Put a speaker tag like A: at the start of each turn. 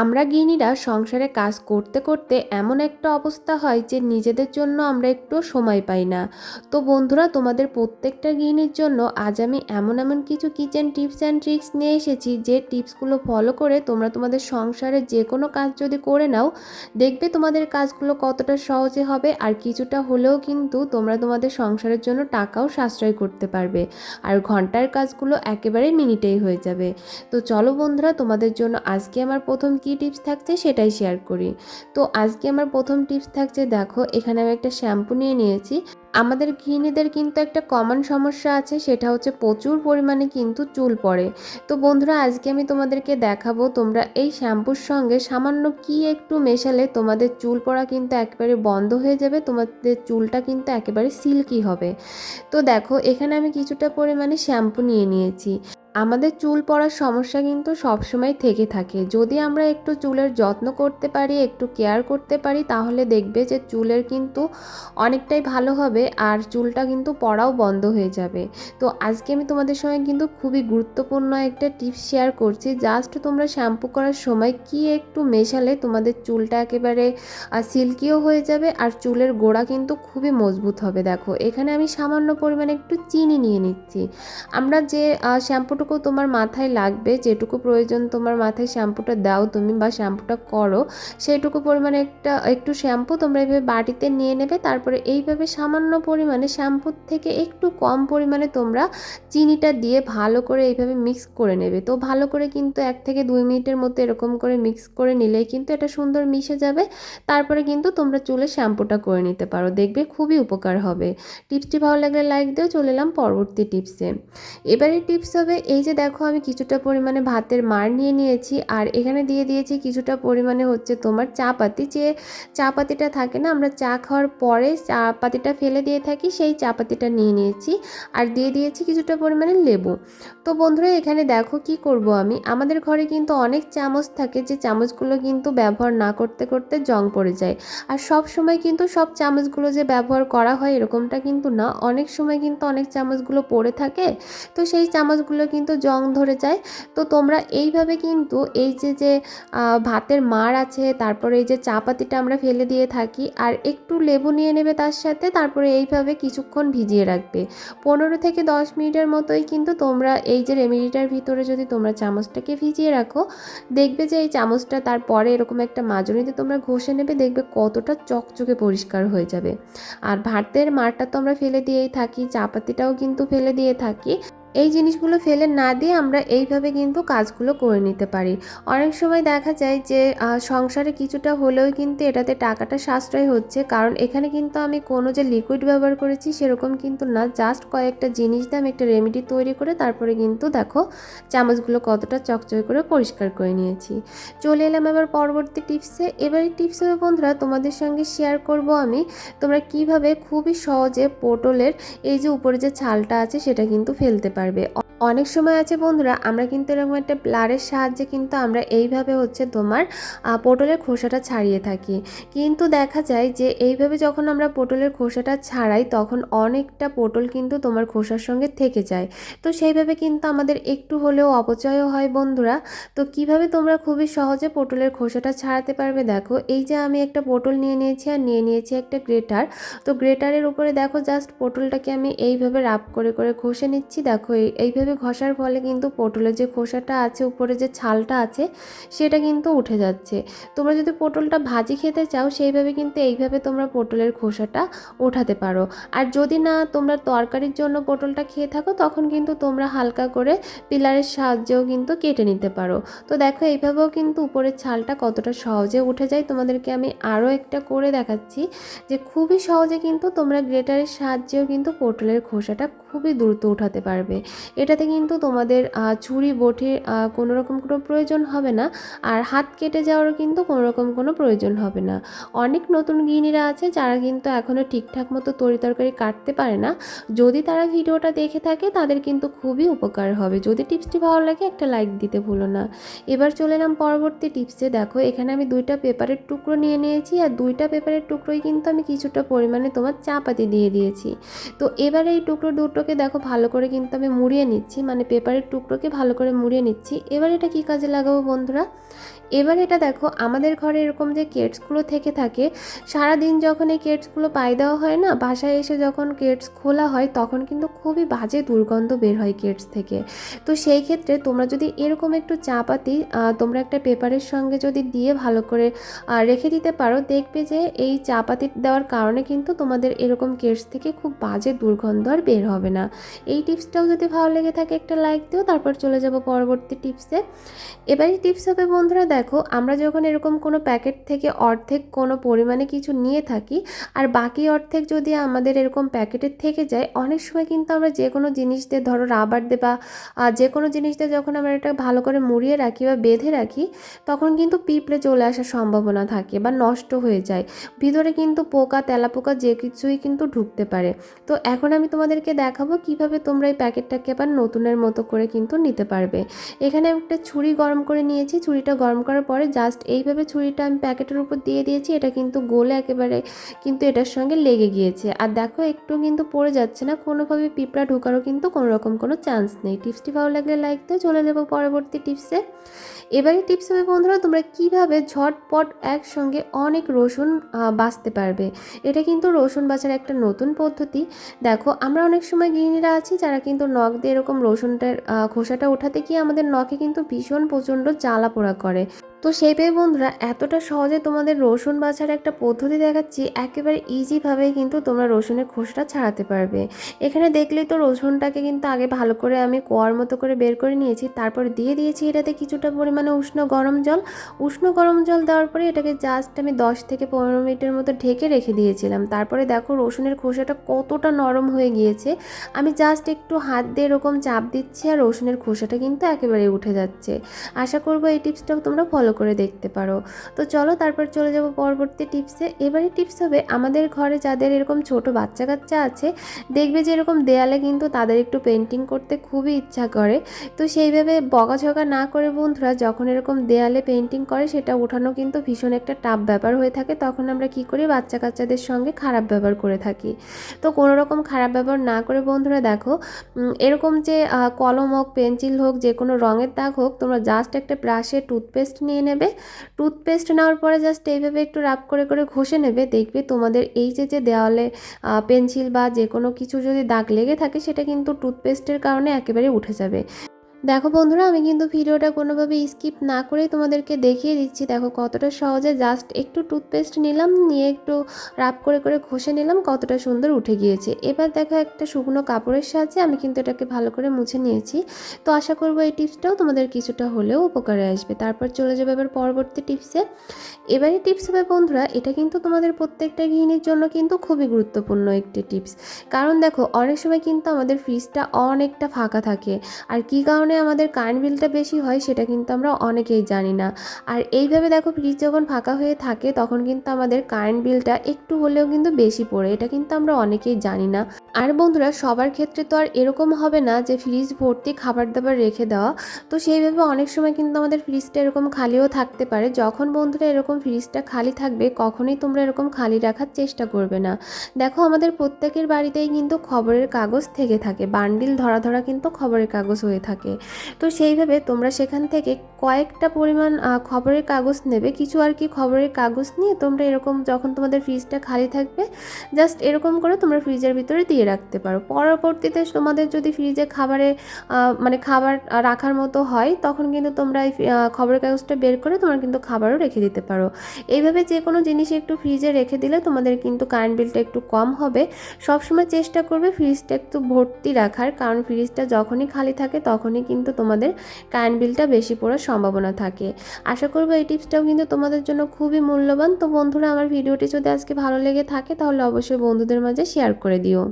A: আমরা গৃহিণীরা সংসারে কাজ করতে করতে এমন একটা অবস্থা হয় যে নিজেদের জন্য আমরা একটু সময় পাই না। তো বন্ধুরা, তোমাদের প্রত্যেকটা গৃহিণীর জন্য আজ আমি এমন এমন কিছু কিচেন টিপস অ্যান্ড ট্রিক্স নিয়ে এসেছি যে টিপসগুলো ফলো করে তোমরা তোমাদের সংসারে যে কোনো কাজ যদি করে নাও, দেখবে তোমাদের কাজগুলো কতটা সহজে হবে আর কিছুটা হলেও কিন্তু তোমরা তোমাদের সংসারের জন্য টাকাও সাশ্রয় করতে পারবে আর ঘণ্টার কাজগুলো একেবারে মিনিটেই হয়ে যাবে। তো চলো বন্ধুরা, তোমাদের জন্য আজকে আমার প্রথম কী টিপস থাকছে সেটাই শেয়ার করি। তো আজকে আমার প্রথম টিপস থাকছে, দেখো, এখানে আমি একটা শ্যাম্পু নিয়ে নিয়েছি। আমাদের গৃহিণীদের কিন্তু একটা কমন সমস্যা আছে, সেটা হচ্ছে প্রচুর পরিমাণে কিন্তু চুল পড়ে। তো বন্ধুরা, আজকে আমি তোমাদেরকে দেখাবো তোমরা এই শ্যাম্পুর সঙ্গে সামান্য কি একটু মেশালে তোমাদের চুল পড়া কিন্তু একেবারে বন্ধ হয়ে যাবে, তোমাদের চুলটা কিন্তু একেবারে সিল্কি হবে। তো দেখো, এখানে আমি কিছুটা পরিমাণে শ্যাম্পু নিয়ে নিয়েছি। আমাদের চুল পড়ার সমস্যা কিন্তু সবসময় থেকে থাকে। যদি আমরা একটু চুলের যত্ন করতে পারি, একটু কেয়ার করতে পারি, তাহলে দেখবে যে চুলের কিন্তু অনেকটাই ভালো হবে আর চুলটা কিন্তু পড়াও বন্ধ হয়ে যাবে। তো আজকে আমি তোমাদের সঙ্গে কিন্তু খুবই গুরুত্বপূর্ণ একটা টিপস শেয়ার করছি। জাস্ট তোমরা শ্যাম্পু করার সময় কি একটু মেশালে তোমাদের চুলটা একেবারে সিল্কিও হয়ে যাবে আর চুলের গোড়া কিন্তু খুবই মজবুত হবে। দেখো, এখানে আমি সামান্য পরিমাণে একটু চিনি নিয়ে নিচ্ছি। আমরা যে শ্যাম্পুটা যতটুকু তোমার মাথায় লাগবে, যেটুকু প্রয়োজন তোমার মাথায় শ্যাম্পুটা দাও, তুমি বা শ্যাম্পুটা করো সেইটুকু পরিমাণে একটা, একটু শ্যাম্পু তোমরা এইভাবে বাটিতে নিয়ে নেবে, তারপরে এইভাবে সামান্য পরিমাণে শ্যাম্পুর থেকে একটু কম পরিমাণে তোমরা চিনিটা দিয়ে ভালো করে এইভাবে মিক্স করে নেবে। তো ভালো করে কিন্তু এক থেকে দুই মিনিটের মতো এরকম করে মিক্স করে নিলেই কিন্তু এটা সুন্দর মিশে যাবে, তারপরে কিন্তু তোমরা চুলে শ্যাম্পুটা করে নিতে পারো, দেখবে খুবই উপকার হবে। টিপসটি ভালো লাগলে লাইক দিও, চলে এলাম পরবর্তী টিপসে। এবারে টিপস হবে এই যে দেখো আমি কিছুটা পরিমাণে ভাতের মার নিয়ে নিয়েছি, আর এখানে দিয়ে দিয়েছি কিছুটা পরিমাণে হচ্ছে তোমার চা পাতি যে চা পাতিটা থাকে না, আমরা চা খাওয়ার পরে চা পাতিটা ফেলে দিয়ে থাকি, সেই চা পাতিটা নিয়ে নিয়েছি, আর দিয়ে দিয়েছি কিছুটা পরিমাণে লেবু। তো বন্ধুরা, এখানে দেখো কি করব আমি। আমাদের ঘরে কিন্তু অনেক চামচ থাকে, যে চামচগুলো কিন্তু ব্যবহার না করতে করতে জং পড়ে যায়। আর সব সময় কিন্তু সব চামচগুলো যে ব্যবহার করা হয় এরকমটা কিন্তু না। অনেক সময় কিন্তু অনেক চামচগুলো পড়ে থাকে, তো সেই চামচগুলো কিন্তু কিন্তু জং ধরে যায়। তো তোমরা এইভাবে কিন্তু এই যে যে ভাতের মার আছে, তারপরে এই যে চা পাতিটা আমরা ফেলে দিয়ে থাকি, আর একটু লেবু নিয়ে নেবে তার সাথে, তারপরে এইভাবে কিছুক্ষণ ভিজিয়ে রাখবে। পনেরো থেকে দশ মিনিটের মতোই কিন্তু তোমরা এই যে রেমেডিটার ভিতরে যদি তোমরা চামচটাকে ভিজিয়ে রাখো, দেখবে যে এই চামচটা তারপরে এরকম একটা মাজনিতে তোমরা ঘষে নেবে, দেখবে কতটা চকচকে পরিষ্কার হয়ে যাবে। আর ভাতের মারটা তো আমরা ফেলে দিয়েই থাকি চা পাতিটাও কিন্তু ফেলে দিয়ে থাকি। এই জিনিসগুলো ফেলে না দিয়ে আমরা এইভাবে কিন্তু কাজগুলো করে নিতে পারি। অনেক সময় দেখা যায় যে সংসারে কিছুটা হলেও কিন্তু এটাতে টাকাটা সাশ্রয় হচ্ছে। কারণ এখানে কিন্তু আমি কোনো যে লিকুইড ব্যবহার করেছি সেরকম কিন্তু না। জাস্ট কয়েকটা জিনিস দিয়ে আমি একটা রেমেডি তৈরি করে তারপরে কিন্তু দেখো চামচগুলো কতটা চকচকে করে পরিষ্কার করে নিয়েছি। চলে এলাম এবার পরবর্তী টিপসে এবারে টিপস হবে বন্ধুরা তোমাদের সঙ্গে শেয়ার করব আমি। তোমরা কীভাবে খুবই সহজে পটলের এই যে উপরে যে ছালটা আছে সেটা কিন্তু ফেলতে পারো। পারবে। অনেক সময় আছে বন্ধুরা, আমরা কিন্তু এরকম একটা প্লারের সাহায্যে কিন্তু আমরা এইভাবে হচ্ছে তোমার পটলের খোসাটা ছাড়িয়ে থাকি। কিন্তু দেখা যায় যে এইভাবে যখন আমরা পটলের খোসাটা ছাড়াই, তখন অনেকটা পটল কিন্তু তোমার খোসার সঙ্গে থেকে যায়। তো সেইভাবে কিন্তু আমাদের একটু হলেও অপচয়ও হয় বন্ধুরা। তো কীভাবে তোমরা খুবই সহজে পটলের খোসাটা ছাড়াতে পারবে দেখো, এই যে আমি একটা পটল নিয়ে নিয়েছি আর নিয়ে নিয়েছি একটা গ্রেটার। তো গ্রেটারের উপরে দেখো জাস্ট পটলটাকে আমি এইভাবে রাপ করে করে ঘষে নিচ্ছি, দেখো এইভাবে ঘষার ফলে কিন্তু পটলের যে খোসাটা আছে, উপরে যে ছালটা আছে, সেটা কিন্তু উঠে যাচ্ছে। তোমরা যদি পটলটা ভাজি খেতে চাও, সেইভাবে কিন্তু এইভাবে তোমরা পটলের খোসাটা ওঠাতে পারো। আর যদি না তোমরা তরকারির জন্য পটলটা খেয়ে থাকো, তখন কিন্তু তোমরা হালকা করে পিলারের সাহায্যেও কিন্তু কেটে নিতে পারো। তো দেখো, এইভাবেও কিন্তু উপরের ছালটা কতটা সহজে উঠে যায়। তোমাদেরকে আমি আরও একটা করে দেখাচ্ছি যে খুবই সহজে কিন্তু তোমরা গ্রেটারের সাহায্যেও কিন্তু পটলের খোসাটা খুবই দ্রুত উঠাতে পারবে। এটাতে কিন্তু তোমাদের ছুরি, বটি কোনো রকম কোনো প্রয়োজন হবে না। আর হাত কেটে যাওয়ারও কিন্তু কোনো রকম কোনো প্রয়োজন হবে না। অনেক নতুন গৃহিণীরা আছে যারা কিন্তু এখনও ঠিকঠাক মতো তরি তরকারি কাটতে পারে না। যদি তারা ভিডিওটা দেখে থাকে তাদের কিন্তু খুবই উপকার হবে। যদি টিপসটি ভালো লাগে একটা লাইক দিতে ভুলো না। এবার চলে এলাম পরবর্তী টিপসে। দেখো, এখানে আমি দুইটা পেপারের টুকরো নিয়ে নিয়েছি আর দুইটা পেপারের টুকরোই কিন্তু আমি কিছুটা পরিমাণে তোমার চাপাতি দিয়ে দিয়েছি। তো এবার এই টুকরো দুটো টুকরোকে দেখো ভালো করে কিন্তু আমি মুড়িয়ে নিচ্ছি মানে পেপারের টুকরোকে ভালো করে মুড়িয়ে নিচ্ছি। এবার এটা কি কাজে লাগাবো বন্ধুরা? এবার এটা দেখো, আমাদের ঘরে এরকম যে কেটসগুলো থেকে থাকে, সারাদিন যখন এই কেটসগুলো পায়ে দেওয়া হয় না, বাসায় এসে যখন কেটস খোলা হয়, তখন কিন্তু খুবই বাজে দুর্গন্ধ বের হয় কেটস থেকে। তো সেই ক্ষেত্রে তোমরা যদি এরকম একটু চা পাতি তোমরা একটা পেপারের সঙ্গে যদি দিয়ে ভালো করে রেখে দিতে পারো, দেখবে যে এই চা পাতি দেওয়ার কারণে কিন্তু তোমাদের এরকম কেটস থেকে খুব বাজে দুর্গন্ধ আর বের হবে না। এই টিপসটাও যদি ভালো লেগে থাকে একটা লাইক দিও, তারপর চলে যাব পরবর্তী টিপসে এবারে টিপস হবে বন্ধুরা দেখো, আমরা যখন এরকম কোনো প্যাকেট থেকে অর্ধেক কোনো পরিমাণে কিছু নিয়ে থাকি, আর বাকি অর্ধেক যদি আমাদের এরকম প্যাকেটের থেকে যায়, অনেক সময় কিন্তু আমরা যে কোনো জিনিস দিয়ে, ধরো রাবার দিয়ে বা যে কোনো জিনিস দিয়ে যখন আমরা এটা ভালো করে মুড়িয়ে রাখি বা বেঁধে রাখি, তখন কিন্তু পিঁপড়ে চলে আসার সম্ভাবনা থাকে বা নষ্ট হয়ে যায়। ভিতরে কিন্তু পোকা, তেলাপোকা যে কিছুই কিন্তু ঢুকতে পারে। তো এখন আমি তোমাদেরকে দেখাবো কীভাবে তোমরা এই প্যাকেটটাকে আবার নতুনের মতো করে কিন্তু নিতে পারবে। এখানে আমি একটা ছুরি গরম করে নিয়েছি। ছুরিটা গরম করার পরে জাস্ট এইভাবে ছুরিটা আমি প্যাকেটের উপর দিয়ে দিয়েছি। এটা কিন্তু গোলে একেবারে কিন্তু এটার সঙ্গে লেগে গিয়েছে। আর দেখো, একটু কিন্তু পড়ে যাচ্ছে না। কোনোভাবে পিঁপড়া ঢোকারও কিন্তু কোনো রকম কোনো চান্স নেই। টিপসটি ভালো লাগলে লাইক দিয়ে চলে যাব পরবর্তী টিপসে এবারে টিপস হবে বন্ধুরা, তোমরা কীভাবে ঝটপট একসঙ্গে অনেক রসুন বাছতে পারবে। এটা কিন্তু রসুন বাছার একটা নতুন পদ্ধতি। দেখো, আমরা অনেক সময় গৃহিণীরা আছি, যারা কিন্তু নখ দিয়ে এরকম রসুনটার খোসাটা ওঠাতে গিয়ে আমাদের নখে কিন্তু ভীষণ প্রচণ্ড জ্বালা পোড়া করে। তো সেই পেয়ে বন্ধুরা, এতটা সহজে তোমাদের রসুন বাছার একটা পদ্ধতি দেখাচ্ছি, একেবারে ইজিভাবে কিন্তু তোমরা রসুনের খোসাটা ছাড়াতে পারবে। এখানে দেখলেই তো রসুনটাকে কিন্তু আগে ভালো করে আমি কোয়ার মতো করে বের করে নিয়েছি, তারপর দিয়ে দিয়েছি এটাতে কিছুটা পরিমাণে উষ্ণ গরম জল। উষ্ণ গরম জল দেওয়ার পরে এটাকে জাস্ট আমি দশ থেকে পনেরো মিনিটের মতো ঢেকে রেখে দিয়েছিলাম। তারপরে দেখো রসুনের খোসাটা কতটা নরম হয়ে গিয়েছে। আমি জাস্ট একটু হাত দিয়ে এরকম চাপ দিচ্ছি আর রসুনের খোসাটা কিন্তু একেবারে উঠে যাচ্ছে। আশা করব এই টিপসটাও তোমরা ফলো করে দেখতে পারো। তো চলো তারপর চলে যাব পরবর্তী টিপসে এবারে টিপস হবে, আমাদের ঘরে যাদের এরকম ছোট বাচ্চা কাচ্চা আছে, দেখবে যে এরকম দেয়ালে কিন্তু তাদের একটু পেন্টিং করতে খুবই ইচ্ছা করে। তো সেইভাবে বকাঝকা না করে বন্ধুরা, যখন এরকম দেয়ালে পেন্টিং করে, সেটা ওঠানো কিন্তু ভীষণ একটা টাফ ব্যাপার হয়ে থাকে। তখন আমরা কি করি বাচ্চা কাচ্চাদের সঙ্গে খারাপ ব্যবহার করে থাকি। তো কোনো রকম খারাপ ব্যবহার না করে বন্ধুরা দেখো এরকম যে কলম হোক পেন্সিল হোক যে কোনো রঙের দাগ হোক, তোমরা জাস্ট একটা ব্রাশে টুথপেস্ট নিয়ে নেবে। টুথপেস্ট নেওয়ার পরে জাস্ট এইভাবে একটু রাব করে করে ঘষে নেবে। দেখবে তোমাদের এই যে যে দেওয়ালে পেন্সিল বা যে কোনো কিছু যদি দাগ লেগে থাকে, সেটা কিন্তু টুথপেস্টের কারণে একেবারে উঠে যাবে। দেখো বন্ধুরা, আমি কিন্তু ভিডিওটা কোনোভাবে স্কিপ না করেই তোমাদেরকে দেখিয়ে দিচ্ছি। দেখো কতটা সহজে জাস্ট একটু টুথপেস্ট নিলাম, নিয়ে একটু রাব করে করে ঘষে নিলাম, কতটা সুন্দর উঠে গিয়েছে। এবার দেখো একটা শুকনো কাপড়ের সাহায্যে আমি কিন্তু এটাকে ভালো করে মুছে নিয়েছি। তো আশা করব এই টিপসটাও তোমাদের কিছুটা হলেও উপকারে আসবে। তারপর চলে যাবে এবার পরবর্তী টিপসে এবারে টিপস হবে বন্ধুরা, এটা কিন্তু তোমাদের প্রত্যেকটা গৃহিণীর জন্য কিন্তু খুবই গুরুত্বপূর্ণ একটি টিপস কারণ দেখো, অনেক সময় কিন্তু আমাদের ফ্রিজটা অনেকটা ফাঁকা থাকে। আর কী কারণে আমাদের কারেন্ট বিলটা বেশি হয়, সেটা কিন্তু আমরা অনেকেই জানি না। আর এইভাবে দেখো ফ্রিজ যখন ফাঁকা হয়ে থাকে, তখন কিন্তু আমাদের কারেন্ট বিলটা একটু হলেও কিন্তু বেশি পড়ে, এটা কিন্তু আমরা অনেকেই জানি না। আর বন্ধুরা, সবার ক্ষেত্রে তো আর এরকম হবে না যে ফ্রিজ ভর্তি খাবার দাবার রেখে দেওয়া। তো সেইভাবে অনেক সময় কিন্তু আমাদের ফ্রিজটা এরকম খালিও থাকতে পারে। যখন বন্ধুরা এরকম ফ্রিজটা খালি থাকবে, কখনোই তোমরা এরকম খালি রাখার চেষ্টা করবে না। দেখো, আমাদের প্রত্যেকের বাড়িতেই কিন্তু খবরের কাগজ থেকে থাকে। বান্ডিল ধরা ধরা কিন্তু খবরের কাগজ হয়ে থাকে। তো সেইভাবে তোমরা সেখান থেকে কয়েকটা পরিমাণ খবরের কাগজ নেবে। কিছু আর কি খবরের কাগজ নিয়ে তোমরা এরকম যখন তোমাদের ফ্রিজটা খালি থাকবে জাস্ট এরকম করে তোমরা ফ্রিজের ভিতরে দিয়ে রাখতে পারো। পরবর্তীতে তোমাদের যদি ফ্রিজে খাবারে মানে খাবার রাখার মতো হয়, তখন কিন্তু তোমরা এই খবরের কাগজটা বের করে তোমরা কিন্তু খাবারও রেখে দিতে পারো। এইভাবে যে কোনো জিনিস একটু ফ্রিজে রেখে দিলে তোমাদের কিন্তু কারেন্ট বিলটা একটু কম হবে। সবসময় চেষ্টা করবে ফ্রিজটা একটু ভর্তি রাখার, কারণ ফ্রিজটা যখনই খালি থাকে তখনই কিন্তু তোমাদের কারেন্ট বিলটা বেশি পড়ার সম্ভাবনা থাকে। আশা করব এই টিপসটাও কিন্তু তোমাদের জন্য খুবই মূল্যবান। তো বন্ধুরা, আমার ভিডিওটি যদি আজকে ভালো লেগে থাকে, তাহলে অবশ্যই বন্ধুদের মাঝে শেয়ার করে দিও।